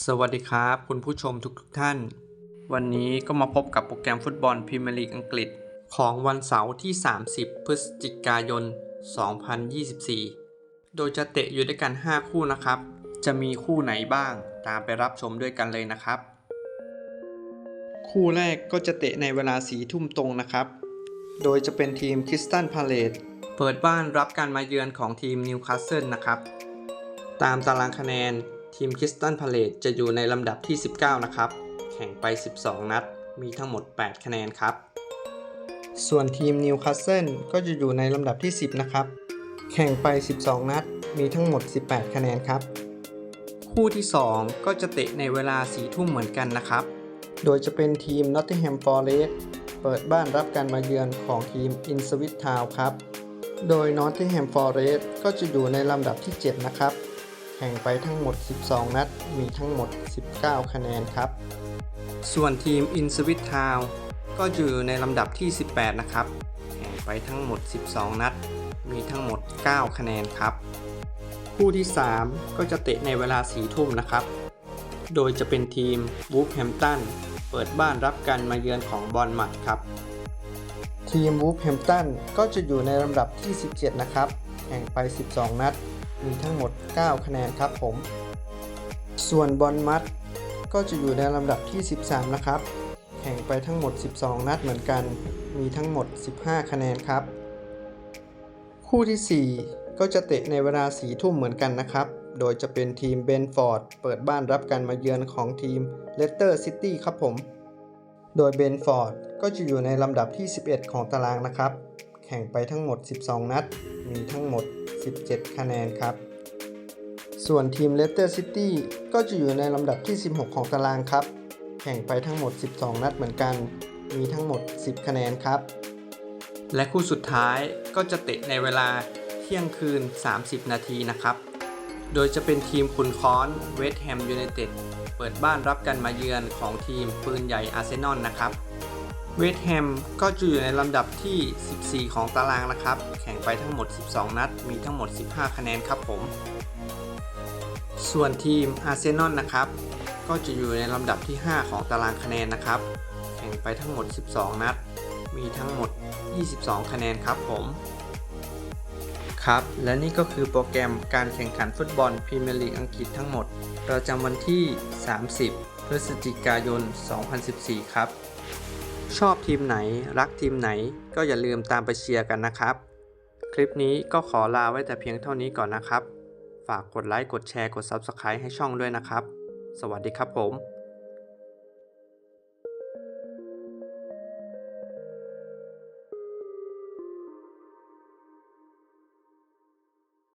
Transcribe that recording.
สวัสดีครับ คุณผู้ชมทุกทท่าน วันนี้ก็มาพบกับโปรแกรมฟุตบอลพรีเมียร์ลีกอังกฤษ ของวันเสาร์ที่ 30 พฤศจิกายน 2024 โดยจะเตะอยู่ด้วยกัน 5 คู่นะครับ จะมีคู่ไหนบ้างตามไปรับชมด้วยกันเลยนะครับ คู่แรกก็จะเตะในเวลาสีทุ่มตรงนะครับ โดยจะเป็นทีมคริสตันพาเลตเปิดบ้านรับการมาเยือนของทีมนิวคาสเซิลนะครับ ตามตารางคะแนน ทีมคริสตันพาเลตจะอยู่ในลำดับที่ 19 นะครับ แข่งไป 12 นัด มีทั้งหมด 8 คะแนนครับ ส่วนทีมนิวคาสเซิลก็จะอยู่ในลำดับที่ 10 นะครับ แข่งไป 12 นัด มีทั้งหมด 18 คะแนนครับ คู่ที่ 2 ก็จะเตะในเวลา 4 ทุ่มเหมือนกันนะครับ โดยจะเป็นทีม Nottingham Forest เปิดบ้านรับการมาเยือนของทีม i n s w i t Town ครับ โดย Nottingham Forest ก็จะอยู่ในลำดับที่ 7 นะครับ ข่งไปทั้งหมด 12 นัด มีทั้งหมด 19 คะแนนครับ ส่วนทีม i n s w i t Town ก็อยู่ในลำดับที่ 18 นะครับ แข่งไปทั้งหมด 12 นัด มีทั้งหมด 9 คะแนนครับ คู่ที่ 3 ก็จะเตะในเวลา4ทุ่มนะครับ โดยจะเป็นทีม w o l v e h a m p t o n เปิดบ้านรับการมาเยือนของบอลมัดครับ ทีม w o l v e h a m p t o n ก็จะอยู่ในลำดับที่ 17 นะครับ แข่งไป 12 นัด มีทั้งหมด 9 คะแนนครับผม ส่วนบอลมัดก็จะอยู่ในลำดับที่ 13 นะครับ แข่งไปทั้งหมด 12 นัดเหมือนกัน มีทั้งหมด 15 คะแนนครับ คู่ทีสี่4 ก็จะเตะในเวลา4ทุ่มเหมือนกันนะครับ โดยจะเป็นทีมเบนฟอร์ดเปิดบ้านรับการมาเยือนของทีมเลสเตอร์ซิตี้ครับผม โดยเบนฟอร์ดก็จะอยู่ในลำดับที่ 11 ของตารางนะครับ แข่งไปทั้งหมด 12 นัด มีทั้งหมด 17 คะแนนครับ ส่วนทีมเลสเตอร์ซิตี้ก็จะอยู่ในลำดับที่ 16 ของตารางครับ แข่งไปทั้งหมด 12 นัดเหมือนกัน มีทั้งหมด 10 คะแนนครับ และคู่สุดท้ายก็จะเตะในเวลาเที่ยงคืน 30 นาทีนะครับ โดยจะเป็นทีมขุนค้อนเวสต์แฮมยูไนเต็ดเปิดบ้านรับกันมาเยือนของทีมปืนใหญ่อาร์เซนอลนะครับ เวสต์แฮมก็จะอยู่ในลำดับที่ 14 ของตารางนะครับ แข่งไปทั้งหมด 12 นัด มีทั้งหมด 15 คะแนนครับผม ส่วนทีมอาร์เซนอลนะครับ ก็จะอยู่ในลำดับที่ 5 ของตารางคะแนนนะครับ แข่งไปทั้งหมด 12 นัด มีทั้งหมด 22 คะแนนครับผม ครับ และนี่ก็คือโปรแกรมการแข่งขันฟุตบอลพรีเมียร์ลีกอังกฤษทั้งหมด ประจำวันที่ 30 พฤศจิกายน 2014 ครับ ชอบทีมไหน รักทีมไหน ก็อย่าลืมตามไปเชียร์กันนะครับ คลิปนี้ก็ขอลาไว้แต่เพียงเท่านี้ก่อนนะครับ ฝากกดไลค์ กดแชร์ กด Subscribe ให้ช่องด้วยนะครับ สวัสดีครับผม